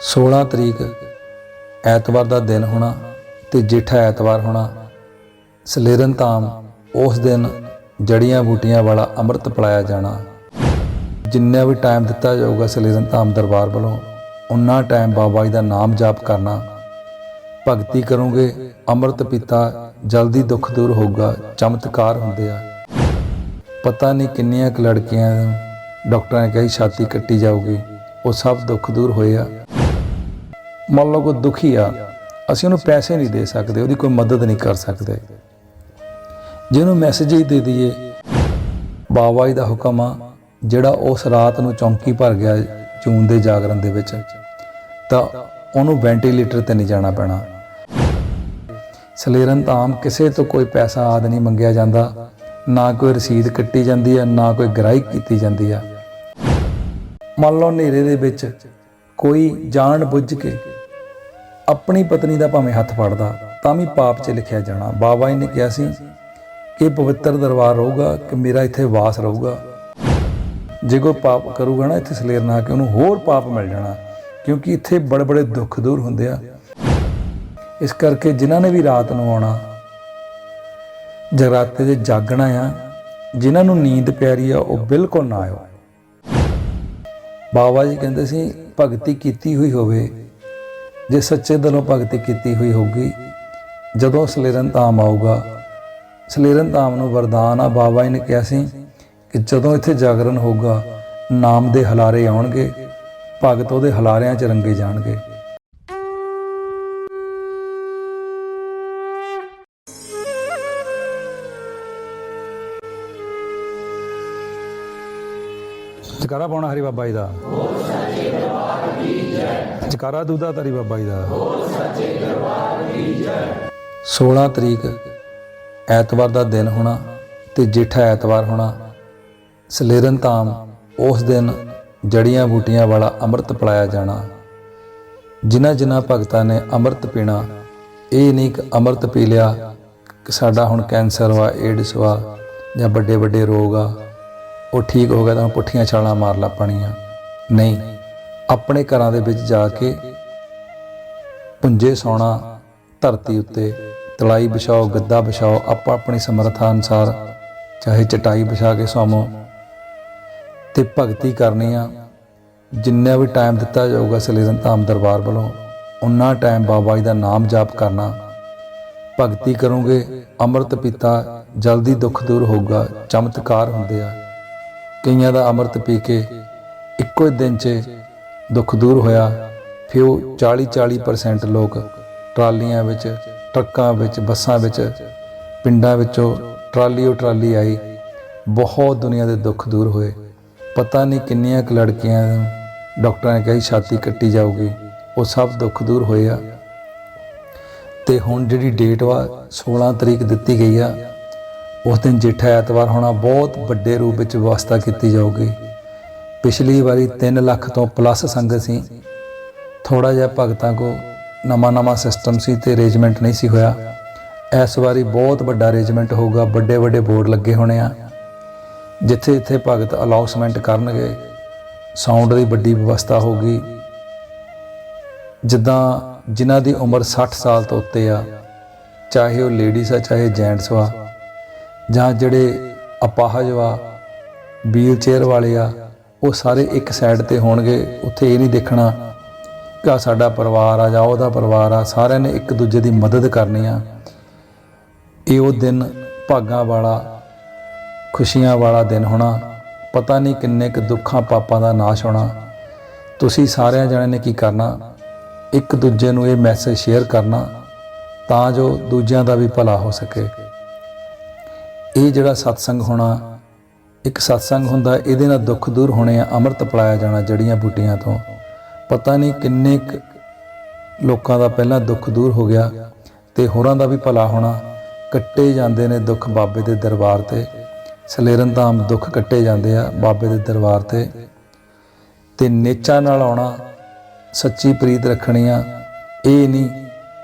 16 ਤਰੀਕ ਐਤਵਾਰ ਦਾ ਦਿਨ ਹੋਣਾ ਤੇ ਜੇਠਾ ਐਤਵਾਰ ਹੋਣਾ। ਸਲੇਰਨ ਧਾਮ ਉਸ ਦਿਨ ਜੜੀਆਂ ਬੂਟੀਆਂ ਵਾਲਾ ਅੰਮ੍ਰਿਤ ਪਿਲਾਇਆ ਜਾਣਾ। ਜਿੰਨਾ ਵੀ ਟਾਈਮ ਦਿੱਤਾ ਜਾਊਗਾ ਸਲੇਰਨ ਧਾਮ ਦਰਬਾਰ ਵੱਲੋਂ ਉਨਾ ਟਾਈਮ ਬਾਬਾ ਜੀ ਦਾ ਨਾਮ ਜਾਪ ਕਰਨਾ। ਭਗਤੀ ਕਰੋਗੇ, ਅੰਮ੍ਰਿਤ ਪੀਤਾ ਜਲਦੀ ਦੁੱਖ ਦੂਰ ਹੋਊਗਾ, ਚਮਤਕਾਰ ਹੁੰਦੇ ਆ। ਪਤਾ ਨਹੀਂ ਕਿੰਨੀਆਂ ਕੁ ਲੜਕੀਆਂ, ਡਾਕਟਰਾਂ ਨੇ ਕਹੀ ਛਾਤੀ ਕੱਟੀ ਜਾਊਗੀ, ਉਹ ਸਭ ਦੁੱਖ ਦੂਰ ਹੋਏ ਆ। ਮੰਨ ਲਓ ਕੋਈ ਦੁਖੀ ਆ, ਅਸੀਂ ਉਹਨੂੰ ਪੈਸੇ ਨਹੀਂ ਦੇ ਸਕਦੇ, ਉਹਦੀ ਕੋਈ ਮਦਦ ਨਹੀਂ ਕਰ ਸਕਦੇ। ਜਿਹਨੂੰ ਮੈਸੇਜ ਹੀ ਦੇ ਦਈਏ ਬਾਬਾ ਜੀ ਦਾ ਹੁਕਮ ਆ, ਜਿਹੜਾ ਉਸ ਰਾਤ ਨੂੰ ਚੌਂਕੀ ਭਰ ਗਿਆ ਜੂਨ ਦੇ ਜਾਗਰਣ ਦੇ ਵਿੱਚ, ਤਾਂ ਉਹਨੂੰ ਵੈਂਟੀਲੇਟਰ ਤੇ ਨਹੀਂ ਜਾਣਾ ਪੈਣਾ। ਸਲੇਰਨ ਧਾਮ ਕਿਸੇ ਤੋਂ ਕੋਈ ਪੈਸਾ ਆਦ ਨਹੀਂ ਮੰਗਿਆ ਜਾਂਦਾ, ਨਾ ਕੋਈ ਰਸੀਦ ਕੱਟੀ ਜਾਂਦੀ ਹੈ ਨਾ ਕੋਈ ਗ੍ਰਾਹੀ ਕੀਤੀ ਜਾਂਦੀ ਹੈ ਮੰਨ ਲਓ ਹਨੇਰੇ ਦੇ ਵਿੱਚ ਕੋਈ ਜਾਣ ਬੁੱਝ ਕੇ ਆਪਣੀ ਪਤਨੀ ਦਾ ਭਾਵੇਂ ਹੱਥ ਫੜਦਾ, ਤਾਂ ਵੀ ਪਾਪ 'ਚ ਲਿਖਿਆ ਜਾਣਾ। ਬਾਬਾ ਜੀ ਨੇ ਕਿਹਾ ਸੀ ਕਿ ਪਵਿੱਤਰ ਦਰਬਾਰ ਰਹੂਗਾ, ਕਿ ਮੇਰਾ ਇੱਥੇ ਵਾਸ ਰਹੂਗਾ। ਜੇ ਕੋਈ ਪਾਪ ਕਰੂਗਾ ਨਾ ਇੱਥੇ ਸਲੇਰ ਨਾ ਕੇ, ਉਹਨੂੰ ਹੋਰ ਪਾਪ ਮਿਲ ਜਾਣਾ, ਕਿਉਂਕਿ ਇੱਥੇ ਬੜੇ ਬੜੇ ਦੁੱਖ ਦੂਰ ਹੁੰਦੇ ਆ। ਇਸ ਕਰਕੇ ਜਿਨ੍ਹਾਂ ਨੇ ਵੀ ਰਾਤ ਨੂੰ ਆਉਣਾ, ਜਗਰਾਤੇ ਦੇ ਜਾਗਣਾ ਆ, ਜਿਨ੍ਹਾਂ ਨੂੰ ਨੀਂਦ ਪਿਆਰੀ ਆ, ਉਹ ਬਿਲਕੁਲ ਨਾ ਆਇਓ। ਬਾਬਾ ਜੀ ਕਹਿੰਦੇ ਸੀ, ਭਗਤੀ ਕੀਤੀ ਹੋਈ ਹੋਵੇ ਜੇ ਸੱਚੇ ਦਿਲੋਂ ਭਗਤੀ ਕੀਤੀ ਹੋਈ ਹੋਊਗੀ, ਜਦੋਂ ਸਲੇਰਨ ਧਾਮ ਆਊਗਾ। ਸਲੇਰਨ ਧਾਮ ਨੂੰ ਵਰਦਾਨ ਆ ਬਾਬਾ ਜੀ ਨੇ ਕਿਹਾ ਸੀ ਕਿ ਜਦੋਂ ਇੱਥੇ ਜਾਗਰਣ ਹੋਊਗਾ, ਨਾਮ ਦੇ ਹਲਾਰੇ ਆਉਣਗੇ, ਭਗਤ ਉਹਦੇ ਹਲਾਰਿਆਂ 'ਚ ਰੰਗੇ ਜਾਣਗੇ। ਜਕਾਰਾ ਪਾਉਣਾ ਹਰੀ ਬਾਬਾ ਜੀ ਦਾ। ਜਕਾਰਾ ਦੂਦਾ ਤਰੀ ਬਾਬਾ ਜੀ ਦਾ। 16 ਤਰੀਕ ਐਤਵਾਰ ਦਾ ਦਿਨ ਹੋਣਾ ਤੇ ਜੇਠਾ ਐਤਵਾਰ ਹੋਣਾ। ਸਲੇਰਨ ਧਾਮ ਉਸ ਦਿਨ ਜੜੀਆਂ ਬੂਟੀਆਂ ਵਾਲਾ ਅੰਮ੍ਰਿਤ ਪਿਲਾਇਆ ਜਾਣਾ। ਜਿਨ੍ਹਾਂ ਜਿਨ੍ਹਾਂ ਭਗਤਾਂ ਨੇ ਅੰਮ੍ਰਿਤ ਪੀਣਾ, ਇਹ ਨਹੀਂ ਕਿ ਅੰਮ੍ਰਿਤ ਪੀ ਲਿਆ ਕਿ ਸਾਡਾ ਹੁਣ ਕੈਂਸਰ ਵਾ, ਏਡਸ ਵਾ ਜਾਂ ਵੱਡੇ ਵੱਡੇ ਰੋਗ ਆ, ਉਹ ਠੀਕ ਹੋ ਗਿਆ ਤਾਂ ਪੁੱਠੀਆਂ ਛਾਲਾਂ ਮਾਰ ਲਾ ਪਾਣੀਆਂ। ਨਹੀਂ ਆਪਣੇ ਘਰਾਂ ਦੇ ਵਿੱਚ ਜਾ ਕੇ ਪੁੰਜੇ ਸੌਣਾ, ਧਰਤੀ ਉੱਤੇ ਤਲਾਈ ਵਿਛਾਓ, ਗੱਦਾ ਵਿਛਾਓ, ਆਪਾਂ ਆਪਣੀ ਸਮਰੱਥਾ ਅਨੁਸਾਰ ਚਾਹੇ ਚਟਾਈ ਵਿਛਾ ਕੇ ਸੌਵੋ ਤੇ ਭਗਤੀ ਕਰਨੀ ਆ। ਜਿੰਨਾ ਵੀ ਟਾਈਮ ਦਿੱਤਾ ਜਾਊਗਾ ਸਲੇਰਨ ਧਾਮ ਦਰਬਾਰ ਵੱਲੋਂ ਉਨਾ ਟਾਈਮ ਬਾਬਾ ਜੀ ਦਾ ਨਾਮ ਜਾਪ ਕਰਨਾ। ਭਗਤੀ ਕਰੋਗੇ, ਅੰਮ੍ਰਿਤ ਪੀਤਾ, ਜਲਦੀ ਦੁੱਖ ਦੂਰ ਹੋਊਗਾ, ਚਮਤਕਾਰ ਹੁੰਦੇ ਆ। ਕਈਆਂ ਦਾ ਅੰਮ੍ਰਿਤ ਪੀ ਕੇ ਇੱਕੋ ਹੀ ਦਿਨ 'ਚ ਦੁੱਖ ਦੂਰ ਹੋਇਆ, ਫਿਰ ਉਹ 40 40% ਲੋਕ ਟਰਾਲੀਆਂ ਵਿੱਚ, ਟਰੱਕਾਂ ਵਿੱਚ, ਬੱਸਾਂ ਵਿੱਚ, ਪਿੰਡਾਂ ਵਿੱਚੋਂ ਟਰਾਲੀ ਉਹ ਟਰਾਲੀ ਆਈ। ਬਹੁਤ ਦੁਨੀਆ ਦੇ ਦੁੱਖ ਦੂਰ ਹੋਏ। ਪਤਾ ਨਹੀਂ ਕਿੰਨੀਆਂ ਕੁ ਲੜਕੀਆਂ ਨੂੰ ਡਾਕਟਰਾਂ ਨੇ ਕਹੀ ਛਾਤੀ ਕੱਟੀ ਜਾਊਗੀ। ਉਹ ਸਭ ਦੁੱਖ ਦੂਰ ਹੋਏ ਆ। ਤੇ ਹੁਣ ਜਿਹੜੀ ਡੇਟ ਵਾ 16 ਤਰੀਕ ਦਿੱਤੀ ਗਈ ਆ, ਉਸ ਦਿਨ ਜੇਠਾ ਐਤਵਾਰ ਹੋਣਾ ਬਹੁਤ ਵੱਡੇ ਰੂਪ ਵਿੱਚ ਵਿਵਸਥਾ ਕੀਤੀ ਜਾਊਗੀ। ਪਿਛਲੀ ਵਾਰੀ 3 ਲੱਖ ਤੋਂ ਪਲੱਸ ਸੰਗਤ ਸੀ। ਥੋੜਾ ਜਿਹਾ ਭਗਤਾਂ ਕੋ ਨਵਾਂ ਨਵਾਂ ਸਿਸਟਮ ਸੀ ਤੇ ਅਰੇਂਜਮੈਂਟ ਨਹੀਂ ਸੀ ਹੋਇਆ। ਇਸ ਵਾਰੀ ਬਹੁਤ ਵੱਡਾ ਅਰੇਂਜਮੈਂਟ ਹੋਊਗਾ, ਵੱਡੇ ਵੱਡੇ ਬੋਰਡ ਲੱਗੇ ਹੋਣੇ ਆ। ਜਿੱਥੇ ਜਿੱਥੇ ਭਗਤ ਅਲਾਉਸਮੈਂਟ ਕਰਨਗੇ ਸਾਊਂਡ ਦੀ ਵੱਡੀ ਵਿਵਸਥਾ ਹੋਊਗੀ। ਜਿੱਦਾਂ ਜਿਨ੍ਹਾਂ ਦੀ ਉਮਰ 60 ਸਾਲ ਤੋਂ ਉੱਤੇ ਆ, ਚਾਹੇ ਉਹ ਲੇਡੀਜ਼ ਆ, ਚਾਹੇ ਜੈਂਟਸ ਵਾ ਜਾਂ ਜਿਹੜੇ ਅਪਾਹਜ ਵਾ ਵੀਲ ਚੇਅਰ ਵਾਲੇ ਆ ਉਹ ਸਾਰੇ ਇੱਕ ਸਾਈਡ ਤੇ ਹੋਣਗੇ, ਉੱਥੇ ਇਹ ਨਹੀਂ ਦੇਖਣਾ ਕਿ ਆਹ ਸਾਡਾ ਪਰਿਵਾਰ ਆ ਜਾਂ ਉਹਦਾ ਪਰਿਵਾਰ ਆ, ਸਾਰਿਆਂ ਨੇ ਇੱਕ ਦੂਜੇ ਦੀ ਮਦਦ ਕਰਨੀ ਆ। ਇਹ ਉਹ ਦਿਨ ਭਾਗਾਂ ਵਾਲਾ, ਖੁਸ਼ੀਆਂ ਵਾਲਾ ਦਿਨ ਹੋਣਾ, ਪਤਾ ਨਹੀਂ ਕਿੰਨੇ ਕੁ ਦੁੱਖਾਂ ਪਾਪਾਂ ਦਾ ਨਾਸ਼ ਹੋਣਾ। ਤੁਸੀਂ ਸਾਰਿਆਂ ਜਣਿਆਂ ਨੇ ਕੀ ਕਰਨਾ? ਇੱਕ ਦੂਜੇ ਨੂੰ ਇਹ ਮੈਸੇਜ ਸ਼ੇਅਰ ਕਰਨਾ, ਤਾਂ ਜੋ ਦੂਜਿਆਂ ਦਾ ਵੀ ਭਲਾ ਹੋ ਸਕੇ। ਇਹ ਜਿਹੜਾ ਸਤਸੰਗ ਹੋਣਾ ਇੱਕ ਸਤਸੰਗ ਹੁੰਦਾ, ਇਹਦੇ ਨਾਲ ਦੁੱਖ ਦੂਰ ਹੋਣੇ ਆ, ਅੰਮ੍ਰਿਤ ਪਿਲਾਇਆ ਜਾਣਾ ਜੜੀਆਂ ਬੂਟੀਆਂ ਤੋਂ। ਪਤਾ ਨਹੀਂ ਕਿੰਨੇ ਕੁ ਲੋਕਾਂ ਦਾ ਪਹਿਲਾਂ ਦੁੱਖ ਦੂਰ ਹੋ ਗਿਆ ਤੇ ਹੋਰਾਂ ਦਾ ਵੀ ਭਲਾ ਹੋਣਾ। ਕੱਟੇ ਜਾਂਦੇ ਨੇ ਦੁੱਖ ਬਾਬੇ ਦੇ ਦਰਬਾਰ ਤੇ। ਸਲੇਰਨ ਧਾਮ ਦੁੱਖ ਕੱਟੇ ਜਾਂਦੇ ਆ ਬਾਬੇ ਦੇ ਦਰਬਾਰ ਤੇ। ਤੇ ਨੇਚਾ ਨਾਲ ਆਉਣਾ, ਸੱਚੀ ਪ੍ਰੀਤ ਰੱਖਣੀ ਆ, ਇਹ ਨਹੀਂ,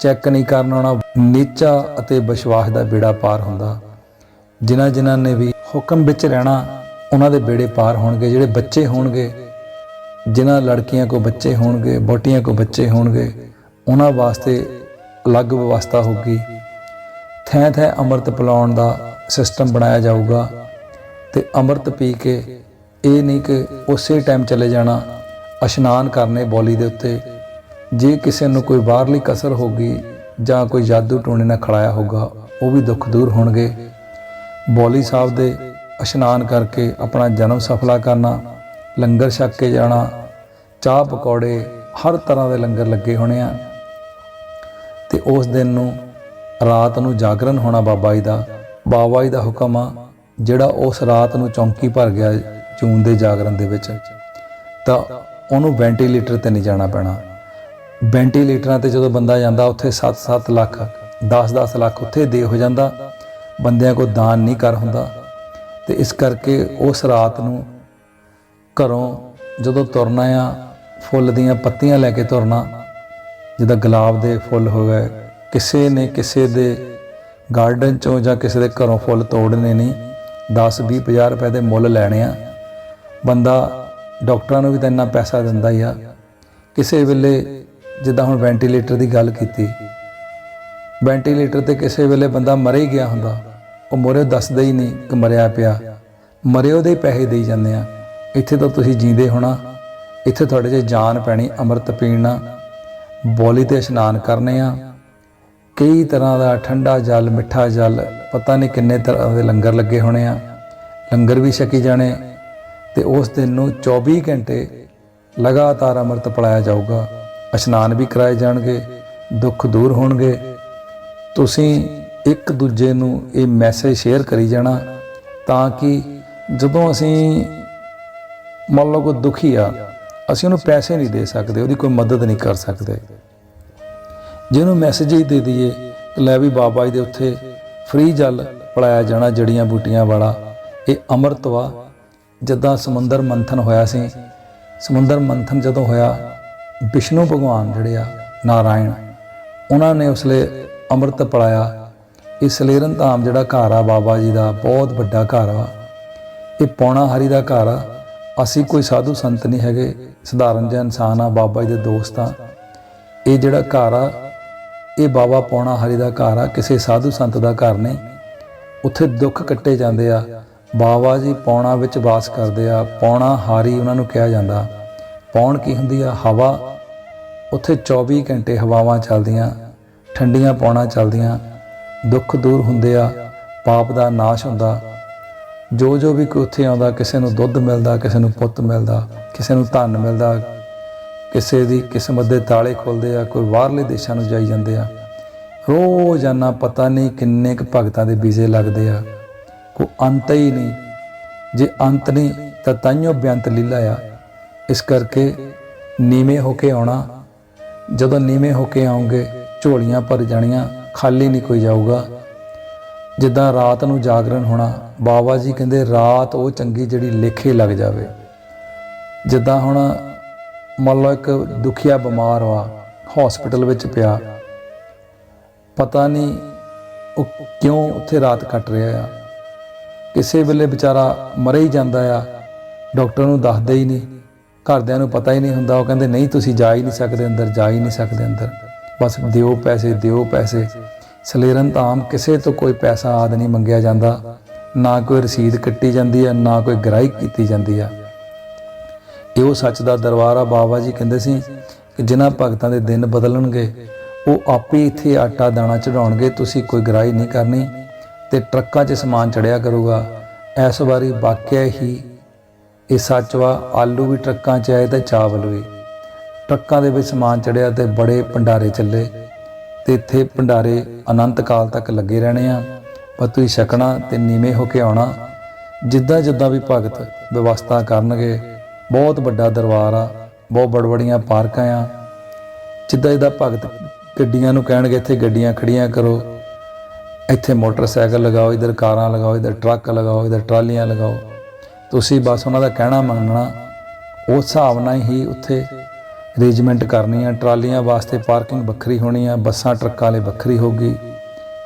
ਚੈੱਕ ਨਹੀਂ ਕਰਨ ਆਉਣਾ। ਨੀਚਾ ਅਤੇ ਵਿਸ਼ਵਾਸ ਦਾ ਬੇੜਾ ਪਾਰ ਹੁੰਦਾ। ਜਿਨ੍ਹਾਂ ਜਿਨ੍ਹਾਂ ਨੇ ਵੀ ਹੁਕਮ ਵਿੱਚ ਰਹਿਣਾ ਉਹਨਾਂ ਦੇ ਬੇੜੇ ਪਾਰ ਹੋਣਗੇ, ਜਿਹੜੇ ਬੱਚੇ ਹੋਣਗੇ, ਜਿਨ੍ਹਾਂ ਲੜਕੀਆਂ ਕੋ ਬੱਚੇ ਹੋਣਗੇ ਬੋਟੀਆਂ ਕੋ ਬੱਚੇ ਹੋਣਗੇ, ਉਹਨਾਂ ਵਾਸਤੇ ਅਲੱਗ ਵਿਵਸਥਾ ਹੋਊਗੀ। ਥੈਂ ਥੈਂ ਅੰਮ੍ਰਿਤ ਪਿਲਾਉਣ ਦਾ ਸਿਸਟਮ ਬਣਾਇਆ ਜਾਊਗਾ ਤੇ ਅੰਮ੍ਰਿਤ ਪੀ ਕੇ ਇਹ ਨਹੀਂ ਕਿ ਉਸੇ ਟਾਈਮ ਚਲੇ ਜਾਣਾ, ਇਸ਼ਨਾਨ ਕਰਨੇ ਬੋਲੀ ਦੇ ਉੱਤੇ। ਜੇ ਕਿਸੇ ਨੂੰ ਕੋਈ ਬਾਹਰਲੀ ਕਸਰ ਹੋਗੀ ਜਾਂ ਕੋਈ ਜਾਦੂ ਟੋਣੇ ਨਾਲ ਖੜਾਇਆ ਹੋਗਾ ਉਹ ਵੀ ਦੁੱਖ ਦੂਰ ਹੋਣਗੇ। ਬੌਲੀ ਸਾਹਿਬ ਦੇ ਇਸ਼ਨਾਨ ਕਰਕੇ ਆਪਣਾ ਜਨਮ ਸਫਲਾ ਕਰਨਾ, ਲੰਗਰ ਛਕ ਕੇ ਜਾਣਾ, ਚਾਹ ਪਕੌੜੇ, ਹਰ ਤਰ੍ਹਾਂ ਦੇ ਲੰਗਰ ਲੱਗੇ ਹੋਣੇ ਆ। ਤੇ ਉਸ ਦਿਨ ਨੂੰ ਰਾਤ ਨੂੰ ਜਾਗਰਨ ਹੋਣਾ ਬਾਬਾ ਜੀ ਦਾ, ਬਾਬਾ ਜੀ ਦਾ ਹੁਕਮ ਆ, ਜਿਹੜਾ ਉਸ ਰਾਤ ਨੂੰ ਚੌਂਕੀ ਭਰ ਗਿਆ ਜੂਨ ਦੇ ਜਾਗਰਣ ਦੇ ਵਿੱਚ। ਤਾਂ ਉਹਨੂੰ ਵੈਂਟੀਲੇਟਰ ਤੇ ਨਹੀਂ ਜਾਣਾ ਪੈਣਾ। ਵੈਂਟੀਲੇਟਰਾਂ ਤੇ ਜਦੋਂ ਬੰਦਾ ਜਾਂਦਾ, ਉੱਥੇ 7-7 ਲੱਖ 10-10 ਲੱਖ ਉੱਥੇ ਦੇ ਹੋ ਜਾਂਦਾ। ਬੰਦਿਆਂ ਕੋ ਦਾਨ ਨਹੀਂ ਕਰ ਹੁੰਦਾ। ਤੇ ਇਸ ਕਰਕੇ ਉਸ ਰਾਤ ਨੂੰ ਘਰੋਂ ਜਦੋਂ ਤੁਰਨਾ ਆ, ਫੁੱਲ ਦੀਆਂ ਪੱਤੀਆਂ ਲੈ ਕੇ ਤੁਰਨਾ, ਜਿੱਦਾਂ ਗੁਲਾਬ ਦੇ ਫੁੱਲ ਹੋ ਗਏ, ਕਿਸੇ ਨੇ ਕਿਸੇ ਦੇ ਗਾਰਡਨ ਚੋਂ ਜਾਂ ਕਿਸੇ ਦੇ ਘਰੋਂ ਫੁੱਲ ਤੋੜਨੇ ਨਹੀਂ 10 20 50 ਰੁਪਏ ਦੇ ਮੁੱਲ ਲੈਣੇ ਆ। ਬੰਦਾ ਡਾਕਟਰਾਂ ਨੂੰ ਵੀ ਤਾਂ ਇੰਨਾ ਪੈਸਾ ਦਿੰਦਾ ਹੀ ਆ। ਕਿਸੇ ਵੇਲੇ ਜਿੱਦਾਂ ਹੁਣ ਵੈਂਟੀਲੇਟਰ ਦੀ ਗੱਲ ਕੀਤੀ ਵੈਂਟੀਲੇਟਰ ਤੇ ਕਿਸੇ ਵੇਲੇ ਬੰਦਾ ਮਰ ਹੀ ਗਿਆ ਹੁੰਦਾ, ਉਹ ਮੋਰੇ ਦੱਸਦਾ ਹੀ ਨਹੀਂ ਕਿ ਮਰਿਆ ਪਿਆ। ਮਰੇ ਉਹਦੇ ਪੈਸੇ ਦੇਈ ਜਾਂਦੇ ਆ। ਇੱਥੇ ਤਾਂ ਤੁਸੀਂ ਜੀਂਦੇ ਹੋਣਾ। ਇੱਥੇ ਤੁਹਾਡੇ 'ਚ ਜਾਨ ਪੈਣੀ, ਅੰਮ੍ਰਿਤ ਪੀਣਾ, ਬੋਲੀ ਤੇ ਇਸ਼ਨਾਨ ਕਰਨੇ ਆ। ਕਈ ਤਰ੍ਹਾਂ ਦਾ ਠੰਡਾ ਜਲ, ਮਿੱਠਾ ਜਲ, ਪਤਾ ਨਹੀਂ ਕਿੰਨੇ ਤਰ੍ਹਾਂ ਦੇ ਲੰਗਰ ਲੱਗੇ ਹੋਣੇ ਆ। ਲੰਗਰ ਵੀ ਛਕੀ ਜਾਣੇ। ਤੇ ਉਸ ਦਿਨ ਨੂੰ 24 ਘੰਟੇ ਲਗਾਤਾਰ ਅੰਮ੍ਰਿਤ ਪਲਾਇਆ ਜਾਊਗਾ। ਇਸ਼ਨਾਨ ਵੀ ਕਰਾਏ ਜਾਣਗੇ। ਦੁੱਖ ਦੂਰ ਹੋਣਗੇ। ਤੁਸੀਂ ਇੱਕ ਦੂਜੇ ਨੂੰ ਇਹ ਮੈਸੇਜ ਸ਼ੇਅਰ ਕਰੀ ਜਾਣਾ ਤਾਂ ਕਿ ਜਦੋਂ ਅਸੀਂ ਮੰਨ ਲਓ ਕੋਈ ਦੁਖੀ ਆ, ਅਸੀਂ ਉਹਨੂੰ ਪੈਸੇ ਨਹੀਂ ਦੇ ਸਕਦੇ, ਉਹਦੀ ਕੋਈ ਮਦਦ ਨਹੀਂ ਕਰ ਸਕਦੇ। ਜਿਹਨੂੰ ਮੈਸੇਜ ਹੀ ਦੇ ਦਈਏ ਕਿ ਲੈ ਵੀ ਬਾਬਾ ਜੀ ਦੇ ਉੱਥੇ ਫ੍ਰੀ ਜਲ ਪਲਾਇਆ ਜਾਣਾ ਜੜੀਆਂ ਬੂਟੀਆਂ ਵਾਲਾ, ਇਹ ਅੰਮ੍ਰਿਤ ਵਾ। ਜਿੱਦਾਂ ਸਮੁੰਦਰ ਮੰਥਨ ਹੋਇਆ ਸੀ, ਸਮੁੰਦਰ ਮੰਥਨ ਜਦੋਂ ਹੋਇਆ, ਵਿਸ਼ਨੂੰ ਭਗਵਾਨ ਜਿਹੜੇ ਆ, ਨਾਰਾਇਣ, ਉਹਨਾਂ ਨੇ ਉਸਲੇ ਅੰਮ੍ਰਿਤ ਪਲਾਇਆ। ਇਹ ਸਲੇਰਨ ਧਾਮ ਜਿਹੜਾ ਘਰ ਆ ਬਾਬਾ ਜੀ ਦਾ, ਬਹੁਤ ਵੱਡਾ ਘਰ ਆ। ਇਹ ਪੌਣਾ ਹਰੀ ਦਾ ਘਰ ਆ। ਅਸੀਂ ਕੋਈ ਸਾਧੂ ਸੰਤ ਨਹੀਂ ਹੈਗੇ। ਸਧਾਰਨ ਜਿਹਾ ਇਨਸਾਨ ਆ, ਬਾਬਾ ਜੀ ਦੇ ਦੋਸਤ ਆ। ਇਹ ਜਿਹੜਾ ਘਰ ਆ, ਇਹ ਬਾਬਾ ਪੌਣਾ ਹਰੀ ਦਾ ਘਰ ਆ। ਕਿਸੇ ਸਾਧੂ ਸੰਤ ਦਾ ਘਰ ਨਹੀਂ। ਉੱਥੇ ਦੁੱਖ ਕੱਟੇ ਜਾਂਦੇ ਆ। ਬਾਬਾ ਜੀ ਪੌਣਾ ਵਿੱਚ ਵਾਸ ਕਰਦੇ ਆ। ਪੌਣਾ ਹਾਰੀ ਉਹਨਾਂ ਨੂੰ ਕਿਹਾ ਜਾਂਦਾ। ਪੌਣ ਕੀ ਹੁੰਦੀ ਆ? ਹਵਾ। ਉੱਥੇ 24 ਘੰਟੇ ਹਵਾਵਾਂ ਚੱਲਦੀਆਂ। ਠੰਡੀਆਂ ਪੌਣਾ ਚੱਲਦੀਆਂ, ਦੁੱਖ ਦੂਰ ਹੁੰਦੇ ਆ, ਪਾਪ ਦਾ ਨਾਸ਼ ਹੁੰਦਾ। ਜੋ ਜੋ ਵੀ ਕੋਈ ਉੱਥੇ ਆਉਂਦਾ, ਕਿਸੇ ਨੂੰ ਦੁੱਧ ਮਿਲਦਾ, ਕਿਸੇ ਨੂੰ ਪੁੱਤ ਮਿਲਦਾ, ਕਿਸੇ ਨੂੰ ਧਨ ਮਿਲਦਾ, ਕਿਸੇ ਦੀ ਕਿਸਮਤ ਦੇ ਤਾਲੇ ਖੁੱਲਦੇ ਆ, ਕੋਈ ਬਾਹਰਲੇ ਦੇਸ਼ਾਂ ਨੂੰ ਜਾਈ ਜਾਂਦੇ ਆ ਰੋਜ਼ਾਨਾ ਪਤਾ ਨਹੀਂ ਕਿੰਨੇ ਕੁ ਭਗਤਾਂ ਦੇ ਵੀਜ਼ੇ ਲੱਗਦੇ ਆ। ਕੋ ਅੰਤ ਹੀ ਨਹੀਂ। ਜੇ ਅੰਤ ਨਹੀਂ, ਤਾਂ ਤਾਈਓ ਬੇਅੰਤ ਲੀਲਾ ਆ। ਇਸ ਕਰਕੇ ਨੀਵੇਂ ਹੋ ਕੇ ਆਉਣਾ, ਜਦੋਂ ਨੀਵੇਂ ਹੋ ਕੇ ਆਉਂਗੇ ਝੋਲੀਆਂ ਭਰ ਜਾਣੀਆਂ, ਖਾਲੀ ਨਹੀਂ ਕੋਈ ਜਾਊਗਾ। ਜਿੱਦਾਂ ਰਾਤ ਨੂੰ ਜਾਗਰਣ ਹੋਣਾ, ਬਾਬਾ ਜੀ ਕਹਿੰਦੇ ਰਾਤ ਉਹ ਚੰਗੀ ਜਿਹੜੀ ਲੇਖੇ ਲੱਗ ਜਾਵੇ। ਜਿੱਦਾਂ ਹੁਣ ਮੰਨ ਲਓ ਇੱਕ ਦੁਖੀਆ ਬਿਮਾਰ ਵਾ ਹਸਪੀਟਲ ਵਿੱਚ ਪਿਆ, ਪਤਾ ਨਹੀਂ ਉਹ ਕਿਉਂ ਉੱਥੇ ਰਾਤ ਕੱਟ ਰਿਹਾ ਆ। ਕਿਸੇ ਵੇਲੇ ਵਿਚਾਰਾ ਮਰ ਹੀ ਜਾਂਦਾ ਆ, ਡਾਕਟਰ ਨੂੰ ਦੱਸਦੇ ਹੀ ਨਹੀਂ, ਘਰਦਿਆਂ ਨੂੰ ਪਤਾ ਹੀ ਨਹੀਂ ਹੁੰਦਾ, ਉਹ ਕਹਿੰਦੇ, ਨਹੀਂ, ਤੁਸੀਂ ਜਾ ਹੀ ਨਹੀਂ ਸਕਦੇ ਅੰਦਰ, ਜਾ ਹੀ ਨਹੀਂ ਸਕਦੇ ਅੰਦਰ। ਬਸ ਦਿਓ ਪੈਸੇ ਦਿਓ ਪੈਸੇ। ਸਲੇਰਨ ਧਾਮ ਕਿਸੇ ਤੋਂ ਕੋਈ ਪੈਸਾ ਆਦ ਨਹੀਂ ਮੰਗਿਆ ਜਾਂਦਾ। ਨਾ ਕੋਈ ਰਸੀਦ ਕੱਟੀ ਜਾਂਦੀ ਹੈ ਨਾ ਕੋਈ ਗ੍ਰਾਹੀ ਕੀਤੀ ਜਾਂਦੀ ਆ। ਇਹੋ ਸੱਚ ਦਾ ਦਰਬਾਰ ਆ, ਬਾਬਾ ਜੀ ਕਹਿੰਦੇ ਸੀ ਕਿ ਜਿਨ੍ਹਾਂ ਭਗਤਾਂ ਦੇ ਦਿਨ ਬਦਲਣਗੇ, ਉਹ ਆਪੇ ਇੱਥੇ ਆਟਾ ਦਾਣਾ ਚੜਾਉਣਗੇ ਤੁਸੀਂ ਕੋਈ ਗ੍ਰਾਹੀ ਨਹੀਂ ਕਰਨੀ ਤੇ ਟਰੱਕਾਂ 'ਚ ਸਮਾਨ ਚੜਿਆ ਕਰੂਗਾ। ਇਸ ਵਾਰੀ ਵਾਕਿਆ ਹੀ ਇਹ ਸੱਚ ਵਾ, ਆਲੂ ਵੀ ਟਰੱਕਾਂ 'ਚ ਆਏ ਤੇ ਚਾਵਲ ਵੀ। ਟਰੱਕਾਂ ਦੇ ਵਿੱਚ ਸਮਾਨ ਚੜਿਆ ਤੇ ਬੜੇ ਭੰਡਾਰੇ ਚੱਲੇ। ਤੇ ਇੱਥੇ ਭੰਡਾਰੇ ਅਨੰਤ ਕਾਲ ਤੱਕ ਲੱਗੇ ਰਹਿਣੇ ਆ। ਪਰ ਤੁਸੀਂ ਛਕਣਾ ਤੇ ਨੀਵੇਂ ਹੋ ਕੇ ਆਉਣਾ। ਜਿੱਦਾਂ ਜਿੱਦਾਂ ਵੀ ਭਗਤ ਵਿਵਸਥਾ ਕਰਨਗੇ, ਬਹੁਤ ਵੱਡਾ ਦਰਬਾਰ ਆ, ਬਹੁਤ ਬੜਬੜੀਆਂ ਪਾਰਕਾਂ ਆ। ਜਿੱਦਾਂ ਜਿੱਦਾਂ ਭਗਤ ਗੱਡੀਆਂ ਨੂੰ ਕਹਿਣਗੇ, ਇੱਥੇ ਗੱਡੀਆਂ ਖੜੀਆਂ ਕਰੋ। ਇੱਥੇ ਮੋਟਰਸਾਈਕਲ ਲਗਾਓ, ਇਧਰ ਕਾਰਾਂ ਲਗਾਓ, ਇਧਰ ਟਰੱਕ ਲਗਾਓ, ਇਧਰ ਟਰਾਲੀਆਂ ਲਗਾਓ। ਤੁਸੀਂ ਬਸ ਉਹਨਾਂ ਦਾ ਕਹਿਣਾ ਮੰਨਣਾ, ਉਸ ਹਿਸਾਬ ਨਾਲ ਹੀ ਉੱਥੇ ਅਰੇਂਜਮੈਂਟ ਕਰਨੀ ਆ ਟਰਾਲੀਆਂ ਵਾਸਤੇ ਪਾਰਕਿੰਗ ਵੱਖਰੀ ਹੋਣੀ ਆ, ਬੱਸਾਂ, ਟਰੱਕਾਂ ਲਈ ਵੱਖਰੀ ਹੋਗੀ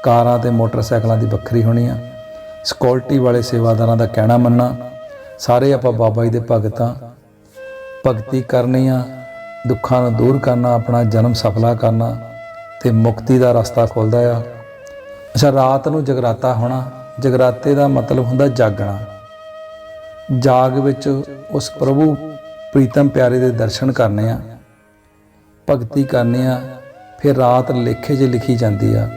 ਕਾਰਾਂ ਤੇ ਮੋਟਰਸਾਈਕਲਾਂ ਦੀ ਵੱਖਰੀ ਹੋਣੀ ਆ। ਸਿਕਿਉਰਿਟੀ ਵਾਲੇ ਸੇਵਾਦਾਰਾਂ ਦਾ ਕਹਿਣਾ ਮੰਨਣਾ, ਸਾਰੇ ਆਪਾਂ ਬਾਬਾ ਜੀ ਦੇ ਭਗਤਾਂ ਭਗਤੀ ਕਰਨੀ ਆ, ਦੁੱਖਾਂ ਨੂੰ ਦੂਰ ਕਰਨਾ, ਆਪਣਾ ਜਨਮ ਸਫਲਾ ਕਰਨਾ ਤੇ ਮੁਕਤੀ ਦਾ ਰਸਤਾ ਖੁੱਲਦਾ ਆ। ਅੱਛਾ, ਰਾਤ ਨੂੰ ਜਗਰਾਤਾ ਹੋਣਾ, ਜਗਰਾਤੇ ਦਾ ਮਤਲਬ ਹੁੰਦਾ ਜਾਗਣਾ। ਜਾਗ ਵਿੱਚ ਉਸ ਪ੍ਰਭੂ ਪ੍ਰੀਤਮ ਪਿਆਰੇ ਦੇ ਦਰਸ਼ਨ ਕਰਨੇ ਆ। ਭਗਤੀ ਕਰਨੀ ਆ, ਫਿਰ ਰਾਤ ਲੇਖੇ 'ਚ ਲਿਖੀ ਜਾਂਦੀ ਆ।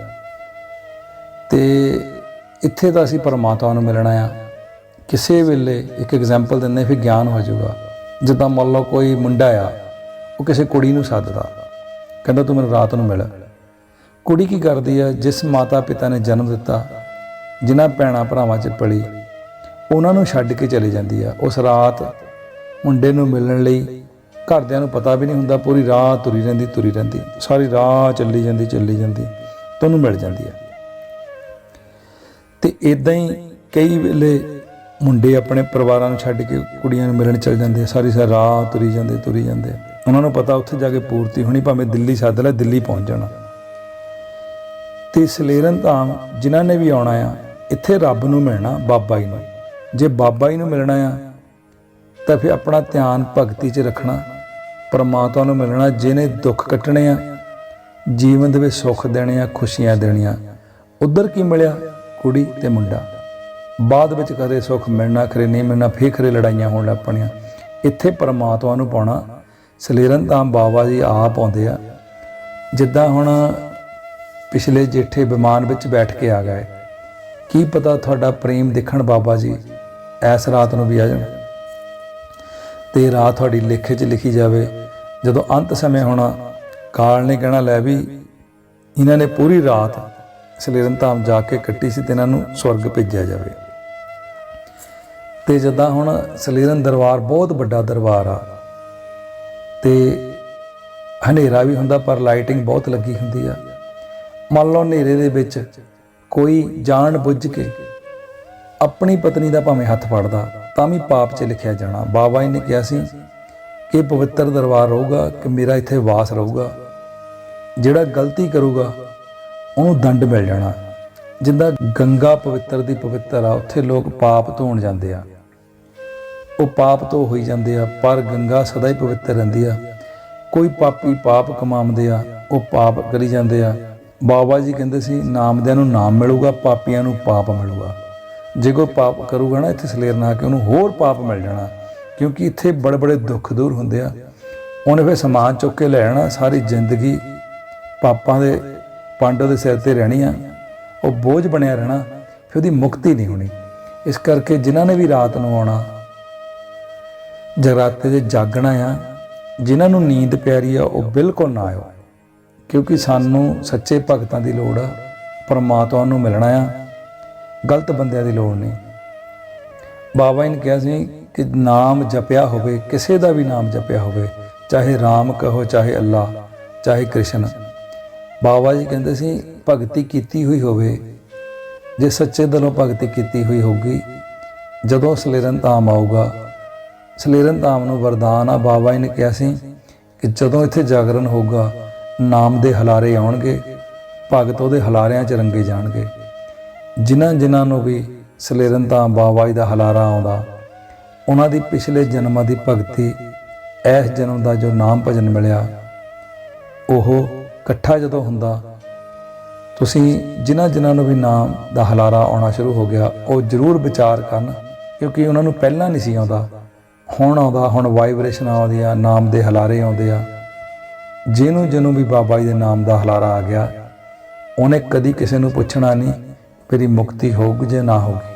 ਤੇ ਇੱਥੇ ਤਾਂ ਅਸੀਂ ਪਰਮਾਤਮਾ ਨੂੰ ਮਿਲਣਾ ਆ। ਕਿਸੇ ਵੇਲੇ ਇੱਕ ਐਗਜ਼ਾਮਪਲ ਦਿੰਦੇ, ਫਿਰ ਗਿਆਨ ਹੋ ਜਾਊਗਾ। ਜਿੱਦਾਂ ਮੰਨ ਲਓ ਕੋਈ ਮੁੰਡਾ ਆ, ਉਹ ਕਿਸੇ ਕੁੜੀ ਨੂੰ ਸੱਦਦਾ। ਕਹਿੰਦਾ, ਤੂੰ ਮੈਨੂੰ ਰਾਤ ਨੂੰ ਮਿਲ। ਕੁੜੀ ਕੀ ਕਰਦੀ ਆ, ਜਿਸ ਮਾਤਾ ਪਿਤਾ ਨੇ ਜਨਮ ਦਿੱਤਾ, ਜਿਨ੍ਹਾਂ ਭੈਣਾਂ ਭਰਾਵਾਂ 'ਚ ਪਲੀ, ਉਹਨਾਂ ਨੂੰ ਛੱਡ ਕੇ ਚਲੀ ਜਾਂਦੀ ਆ। ਉਸ ਰਾਤ ਮੁੰਡੇ ਨੂੰ ਮਿਲਣ ਲਈ ਘਰਦਿਆਂ ਨੂੰ ਪਤਾ ਵੀ ਨਹੀਂ ਹੁੰਦਾ, ਪੂਰੀ ਰਾਤ ਤੁਰੀ ਰਹਿੰਦੀ ਤੁਰੀ ਰਹਿੰਦੀ। ਸਾਰੀ ਰਾਤ ਚੱਲੀ ਜਾਂਦੀ ਚੱਲੀ ਜਾਂਦੀ ਤੁਹਾਨੂੰ ਮਿਲ ਜਾਂਦੀ ਹੈ ਤੇ ਇਦਾਂ ਹੀ ਕਈ ਵੇਲੇ ਮੁੰਡੇ ਆਪਣੇ ਪਰਿਵਾਰਾਂ ਨੂੰ ਛੱਡ ਕੇ ਕੁੜੀਆਂ ਨੂੰ ਮਿਲਣ ਚਲ ਜਾਂਦੇ ਸਾਰੀ ਸਾਰੀ ਰਾਤ ਤੁਰੀ ਜਾਂਦੇ ਤੁਰੀ ਜਾਂਦੇ ਉਹਨਾਂ ਨੂੰ ਪਤਾ ਉੱਥੇ ਜਾ ਕੇ ਪੂਰਤੀ ਹੋਣੀ, ਭਾਵੇਂ ਦਿੱਲੀ ਸੱਦ ਲੈ, ਦਿੱਲੀ ਪਹੁੰਚ ਜਾਣਾ। ਤੇ ਸਲੇਰਨ ਧਾਮ ਜਿਨ੍ਹਾਂ ਨੇ ਵੀ ਆਉਣਾ ਆ, ਇੱਥੇ ਰੱਬ ਨੂੰ ਮਿਲਣਾ, ਬਾਬਾ ਜੀ ਨੂੰ। ਜੇ ਬਾਬਾ ਜੀ ਨੂੰ ਮਿਲਣਾ ਆ, ਤਾਂ ਫਿਰ ਆਪਣਾ ਧਿਆਨ ਭਗਤੀ 'ਚ ਰੱਖਣਾ। ਪਰਮਾਤਮਾ ਨੂੰ ਮਿਲਣਾ ਜਿਹਨੇ ਦੁੱਖ ਕੱਟਣੇ ਆ, ਜੀਵਨ ਦੇ ਵਿੱਚ ਸੁੱਖ ਦੇਣੇ ਆ, ਖੁਸ਼ੀਆਂ ਦੇਣੀਆਂ ਉਧਰ ਕੀ ਮਿਲਿਆ? ਕੁੜੀ ਤੇ ਮੁੰਡਾ। ਬਾਅਦ ਵਿੱਚ ਕਦੇ ਸੁੱਖ ਮਿਲਣਾ ਖਰੇ ਨਹੀਂ ਮਿਲਣਾ, ਫੇਰ ਖਰੇ ਲੜਾਈਆਂ ਹੋਣ ਲੱਗ ਪਣੀਆਂ। ਇੱਥੇ ਪਰਮਾਤਮਾ ਨੂੰ ਪਾਉਣਾ, ਸਲੇਰਨ ਤਾਂ ਬਾਬਾ ਜੀ ਆਪ ਆਉਂਦੇ ਆ। ਜਿੱਦਾਂ ਹੁਣ ਪਿਛਲੇ ਜੇਠੇ ਵਿਮਾਨ ਵਿੱਚ ਬੈਠ ਕੇ ਆ ਗਏ। ਕੀ ਪਤਾ ਤੁਹਾਡਾ ਪ੍ਰੇਮ ਦੇਖਣ ਬਾਬਾ ਜੀ ਐਸ ਰਾਤ ਨੂੰ ਵੀ ਆ ਜਾਣ। ਤੇ ਰਾਤ ਤੁਹਾਡੀ ਲੇਖੇ 'ਚ ਲਿਖੀ ਜਾਵੇ ਜਦੋਂ ਅੰਤ ਸਮੇਂ ਹੋਣਾ, ਕਾਲ ਨੇ ਕਹਿਣਾ, ਲੈ ਵੀ, ਇਹਨਾਂ ਨੇ ਪੂਰੀ ਰਾਤ ਸਲੇਰਨ ਧਾਮ ਜਾ ਕੇ ਕੱਟੀ ਸੀ ਤੇ ਇਹਨਾਂ ਨੂੰ ਸਵਰਗ ਭੇਜਿਆ ਜਾਵੇ। ਤੇ ਜਦਾਂ ਹੁਣ ਸਲੇਰਨ ਦਰਬਾਰ ਬਹੁਤ ਵੱਡਾ ਦਰਬਾਰ ਆ, ਤੇ ਹਨੇਰਾ ਵੀ ਹੁੰਦਾ, ਪਰ ਲਾਈਟਿੰਗ ਬਹੁਤ ਲੱਗੀ ਹੁੰਦੀ ਆ। ਮੰਨ ਲਓ ਹਨੇਰੇ ਦੇ ਵਿੱਚ ਕੋਈ ਜਾਣ ਬੁੱਝ ਕੇ ਆਪਣੀ ਪਤਨੀ ਦਾ ਭਾਵੇਂ ਹੱਥ ਫੜਦਾ, ਤਾਂ ਵੀ ਪਾਪ 'ਚ ਲਿਖਿਆ ਜਾਣਾ। ਬਾਬਾ ਜੀ ਨੇ ਕਿਹਾ ਸੀ ਇਹ ਪਵਿੱਤਰ ਦਰਬਾਰ ਰਹੂਗਾ ਕਿ ਮੇਰਾ ਇੱਥੇ ਵਾਸ ਰਹੂਗਾ। ਜਿਹੜਾ ਗਲਤੀ ਕਰੂਗਾ, ਉਹਨੂੰ ਦੰਡ ਮਿਲ ਜਾਣਾ। ਜਿੰਦਾ ਗੰਗਾ ਪਵਿੱਤਰ ਦੀ ਪਵਿੱਤਰ ਆ, ਉੱਥੇ ਲੋਕ ਪਾਪ ਧੋਣ ਜਾਂਦੇ ਆ। ਉਹ ਪਾਪ ਤੋਂ ਹੋਈ ਜਾਂਦੇ ਆ, ਪਰ ਗੰਗਾ ਸਦਾ ਹੀ ਪਵਿੱਤਰ ਰਹਿੰਦੀ ਆ। ਕੋਈ ਪਾਪੀ ਪਾਪ ਕਮਾਉਂਦੇ ਆ, ਉਹ ਪਾਪ ਕਰੀ ਜਾਂਦੇ ਆ। ਬਾਬਾ ਜੀ ਕਹਿੰਦੇ ਸੀ, ਨਾਮਦਿਆਂ ਨੂੰ ਨਾਮ ਮਿਲੂਗਾ, ਪਾਪੀਆਂ ਨੂੰ ਪਾਪ ਮਿਲੂਗਾ। ਜੇ ਕੋਈ ਪਾਪ ਕਰੂਗਾ ਨਾ, ਇੱਥੇ ਸਲੇਰ ਨਾ ਕੇ ਉਹਨੂੰ ਹੋਰ ਪਾਪ ਮਿਲ ਜਾਣਾ। ਕਿਉਂਕਿ ਇੱਥੇ ਬੜੇ ਬੜੇ ਦੁੱਖ ਦੂਰ ਹੁੰਦੇ ਆ। ਉਹਨੇ ਫਿਰ ਸਮਾਨ ਚੁੱਕ ਕੇ ਲੈ ਆਣਾ ਸਾਰੀ ਜ਼ਿੰਦਗੀ ਪਾਪਾਂ ਦੇ ਪਾਂਡਵ ਦੇ ਸਿਰ ਤੇ ਰਹਿਣੀ ਆ। ਉਹ ਬੋਝ ਬਣਿਆ ਰਹਿਣਾ, ਫਿਰ ਉਹਦੀ ਮੁਕਤੀ ਨਹੀਂ ਹੋਣੀ। ਇਸ ਕਰਕੇ ਜਿਨ੍ਹਾਂ ਨੇ ਵੀ ਰਾਤ ਨੂੰ ਆਉਣਾ, ਜਗਰਾਤੇ ਦੇ ਜਾਗਣਾ ਆ, ਜਿਨ੍ਹਾਂ ਨੂੰ ਨੀਂਦ ਪਿਆਰੀ ਆ, ਉਹ ਬਿਲਕੁਲ ਨਾ ਆਇਓ। ਕਿਉਂਕਿ ਸਾਨੂੰ ਸੱਚੇ ਭਗਤਾਂ ਦੀ ਲੋੜ ਆ, ਪਰਮਾਤਮਾ ਨੂੰ ਮਿਲਣਾ ਆ। ਗਲਤ ਬੰਦਿਆਂ ਦੀ ਲੋੜ ਨਹੀਂ। ਬਾਬਾ ਜੀ ਨੇ ਕਿਹਾ ਸੀ ਕਿ ਨਾਮ ਜਪਿਆ ਹੋਵੇ, ਕਿਸੇ ਦਾ ਵੀ ਨਾਮ ਜਪਿਆ ਹੋਵੇ, ਚਾਹੇ RAM ਕਹੋ, ਚਾਹੇ ਅੱਲਾ, ਚਾਹੇ ਕ੍ਰਿਸ਼ਨ। ਬਾਬਾ ਜੀ ਕਹਿੰਦੇ ਸੀ, ਭਗਤੀ ਕੀਤੀ ਹੋਈ ਹੋਵੇ, ਜੇ ਸੱਚੇ ਦਿਲੋਂ ਭਗਤੀ ਕੀਤੀ ਹੋਈ ਹੋਊਗੀ, ਜਦੋਂ ਸਲੇਰਨ ਧਾਮ ਆਊਗਾ, ਸਲੇਰਨ ਧਾਮ ਨੂੰ ਵਰਦਾਨ ਆ, ਬਾਬਾ ਜੀ ਨੇ ਕਿਹਾ ਸੀ ਕਿ ਜਦੋਂ ਇੱਥੇ ਜਾਗਰਣ ਹੋਊਗਾ, ਨਾਮ ਦੇ ਹਲਾਰੇ ਆਉਣਗੇ, ਭਗਤ ਉਹਦੇ ਹਲਾਰਿਆਂ 'ਚ ਰੰਗੇ ਜਾਣਗੇ। ਜਿਨ੍ਹਾਂ ਜਿਨ੍ਹਾਂ ਨੂੰ ਵੀ ਸਲੇਰਨ ਧਾਮ ਬਾਬਾ ਜੀ ਦਾ ਹਲਾਰਾ ਆਉਂਦਾ ਉਹਨਾਂ ਦੀ ਪਿਛਲੇ ਜਨਮਾਂ ਦੀ ਭਗਤੀ, ਇਸ ਜਨਮ ਦਾ ਜੋ ਨਾਮ ਭਜਨ ਮਿਲਿਆ, ਉਹ ਇਕੱਠਾ ਜਦੋਂ ਹੁੰਦਾ, ਤੁਸੀਂ ਜਿਨ੍ਹਾਂ ਜਿਨ੍ਹਾਂ ਨੂੰ ਵੀ ਨਾਮ ਦਾ ਹਲਾਰਾ ਆਉਣਾ ਸ਼ੁਰੂ ਹੋ ਗਿਆ, ਉਹ ਜ਼ਰੂਰ ਵਿਚਾਰ ਕਰਨ, ਕਿਉਂਕਿ ਉਹਨਾਂ ਨੂੰ ਪਹਿਲਾਂ ਨਹੀਂ ਸੀ ਆਉਂਦਾ। ਹੁਣ ਆਉਂਦਾ, ਹੁਣ ਵਾਈਬ੍ਰੇਸ਼ਨ ਆਉਂਦੀ ਆ, ਨਾਮ ਦੇ ਹਲਾਰੇ ਆਉਂਦੇ ਆ। ਜਿਹਨੂੰ ਜਿਹਨੂੰ ਵੀ ਬਾਬਾ ਜੀ ਦੇ ਨਾਮ ਦਾ ਹਲਾਰਾ ਆ ਗਿਆ, ਉਹਨੇ ਕਦੀ ਕਿਸੇ ਨੂੰ ਪੁੱਛਣਾ ਨਹੀਂ, ਮੇਰੀ ਮੁਕਤੀ ਹੋਊਗੀ ਜਾਂ ਨਾ ਹੋਊਗੀ।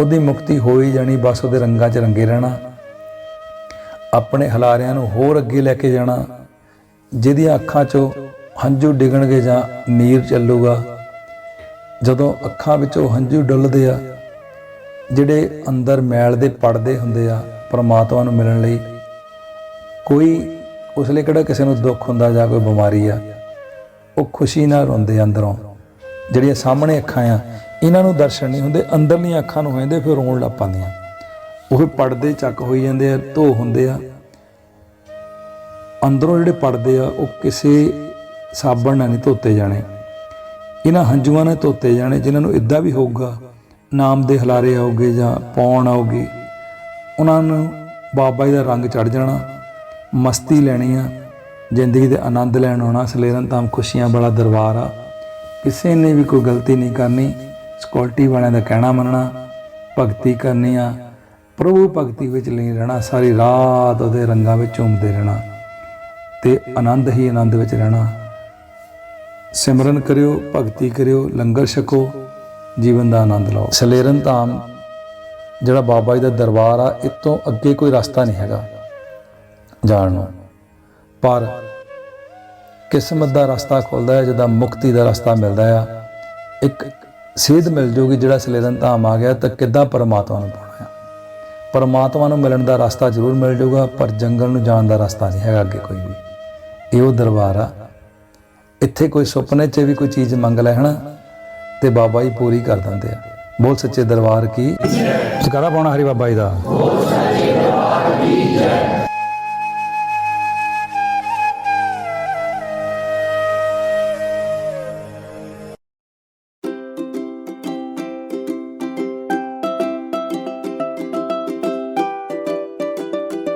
ਉਹਦੀ ਮੁਕਤੀ ਹੋ ਹੀ ਜਾਣੀ, ਬਸ ਉਹਦੇ ਰੰਗਾਂ 'ਚ ਰੰਗੇ ਰਹਿਣਾ। ਆਪਣੇ ਹਲਾਰਿਆਂ ਨੂੰ ਹੋਰ ਅੱਗੇ ਲੈ ਕੇ ਜਾਣਾ, ਜਿਹਦੀਆਂ ਅੱਖਾਂ 'ਚੋਂ ਹੰਝੂ ਡਿਗਣਗੇ ਜਾਂ ਨੀਰ ਚੱਲੂਗਾ। ਜਦੋਂ ਅੱਖਾਂ ਵਿੱਚੋਂ ਹੰਝੂ ਡੁੱਲਦੇ ਆ, ਜਿਹੜੇ ਅੰਦਰ ਮੈਲ ਦੇ ਪੜਦੇ ਹੁੰਦੇ ਆ, ਪਰਮਾਤਮਾ ਨੂੰ ਮਿਲਣ ਲਈ, ਕੋਈ ਉਸ ਲਈ ਕਿਹੜਾ ਕਿਸੇ ਨੂੰ ਦੁੱਖ ਹੁੰਦਾ ਜਾਂ ਕੋਈ ਬਿਮਾਰੀ ਆ, ਉਹ ਖੁਸ਼ੀ ਨਾਲ ਰੋਂਦੇ ਆ ਅੰਦਰੋਂ। ਜਿਹੜੀਆਂ ਸਾਹਮਣੇ ਅੱਖਾਂ ਆ ਇਹਨਾਂ ਨੂੰ ਦਰਸ਼ਨ ਨਹੀਂ ਹੁੰਦੇ, ਅੰਦਰਲੀਆਂ ਅੱਖਾਂ ਨੂੰ ਹੋ ਫਿਰ ਰੋਣ ਲੱਗ ਪੈਂਦੀਆਂ। ਉਹ ਪਰਦੇ ਚੱਕ ਹੋਈ ਜਾਂਦੇ ਆ, ਧੋ ਹੁੰਦੇ ਆ। ਅੰਦਰੋਂ ਜਿਹੜੇ ਪਰਦੇ ਆ, ਉਹ ਕਿਸੇ ਸਾਬਣ ਨਾਲ ਨਹੀਂ ਧੋਤੇ ਜਾਣੇ। ਇਹਨਾਂ ਹੰਝੂਆਂ ਨਾਲ ਧੋਤੇ ਜਾਣੇ, ਜਿਨ੍ਹਾਂ ਨੂੰ ਇਦਾਂ ਵੀ ਹੋਊਗਾ, ਨਾਮ ਦੇ ਹਲਾਰੇ ਆਉਗੇ ਜਾਂ ਪੌਣ ਆਉਗੀ ਉਹਨਾਂ ਨੂੰ ਬਾਬਾ ਜੀ ਦਾ ਰੰਗ ਚੜ ਜਾਣਾ, ਮਸਤੀ ਲੈਣੀ ਆ, ਜ਼ਿੰਦਗੀ ਦੇ ਆਨੰਦ ਲੈਣ ਆਉਣਾ ਸਲੇਰਨ ਧਾਮ ਖੁਸ਼ੀਆਂ ਵਾਲਾ ਦਰਬਾਰ ਆ। ਕਿਸੇ ਨੇ ਵੀ ਕੋਈ ਗਲਤੀ ਨਹੀਂ ਕਰਨੀ। ਸਕਿਉਰਟੀ ਵਾਲਿਆਂ ਦਾ ਕਹਿਣਾ ਮੰਨਣਾ ਭਗਤੀ ਕਰਨੀ ਆ ਪ੍ਰਭੂ ਭਗਤੀ ਵਿੱਚ ਲੀਨ ਰਹਿਣਾ ਸਾਰੀ ਰਾਤ ਉਹਦੇ ਰੰਗਾਂ ਵਿੱਚ ਝੂਮਦੇ ਰਹਿਣਾ ਤੇ ਆਨੰਦ ਹੀ ਆਨੰਦ ਵਿੱਚ ਰਹਿਣਾ ਸਿਮਰਨ ਕਰਿਓ ਭਗਤੀ ਕਰਿਓ ਲੰਗਰ ਛਕੋ ਜੀਵਨ ਦਾ ਆਨੰਦ ਲਓ ਸਲੇਰਨ ਧਾਮ ਜਿਹੜਾ ਬਾਬਾ ਜੀ ਦਾ ਦਰਬਾਰ ਆ ਇਹ ਤੋਂ ਅੱਗੇ ਕੋਈ ਰਸਤਾ ਨਹੀਂ ਹੈਗਾ ਜਾਣ ਨੂੰ ਪਰ ਕਿਸਮਤ ਦਾ ਰਸਤਾ ਖੁੱਲਦਾ ਹੈ ਜਦੋਂ ਮੁਕਤੀ ਦਾ ਰਸਤਾ ਮਿਲਦਾ ਆ ਇੱਕ ਸੇਧ ਮਿਲ ਜੂਗੀ ਜਿਹੜਾ ਸਲੇਰਨ ਧਾਮ ਆ ਗਿਆ, ਤਾਂ ਕਿੱਦਾਂ ਪਰਮਾਤਮਾ ਨੂੰ ਪਾਉਣਾ ਆ? ਪਰਮਾਤਮਾ ਨੂੰ ਮਿਲਣ ਦਾ ਰਸਤਾ ਜ਼ਰੂਰ ਮਿਲ ਜੂਗਾ, ਪਰ ਜੰਗਲ ਨੂੰ ਜਾਣ ਦਾ ਰਸਤਾ ਨਹੀਂ ਹੈਗਾ ਅੱਗੇ ਕੋਈ ਵੀ। ਇਹ ਉਹ ਦਰਬਾਰ ਆ। ਇੱਥੇ ਕੋਈ ਸੁਪਨੇ 'ਚ ਵੀ ਕੋਈ ਚੀਜ਼ ਮੰਗ ਲੈ, ਹਨਾ? ਤੇ ਬਾਬਾ ਜੀ ਪੂਰੀ ਕਰ ਦਿੰਦੇ ਆ। ਬੋਲ ਸੱਚੇ ਦਰਬਾਰ ਕੀ? ਜਕਾਰਾ ਪਾਉਣਾ ਹਰੀ ਬਾਬਾ ਜੀ ਦਾ।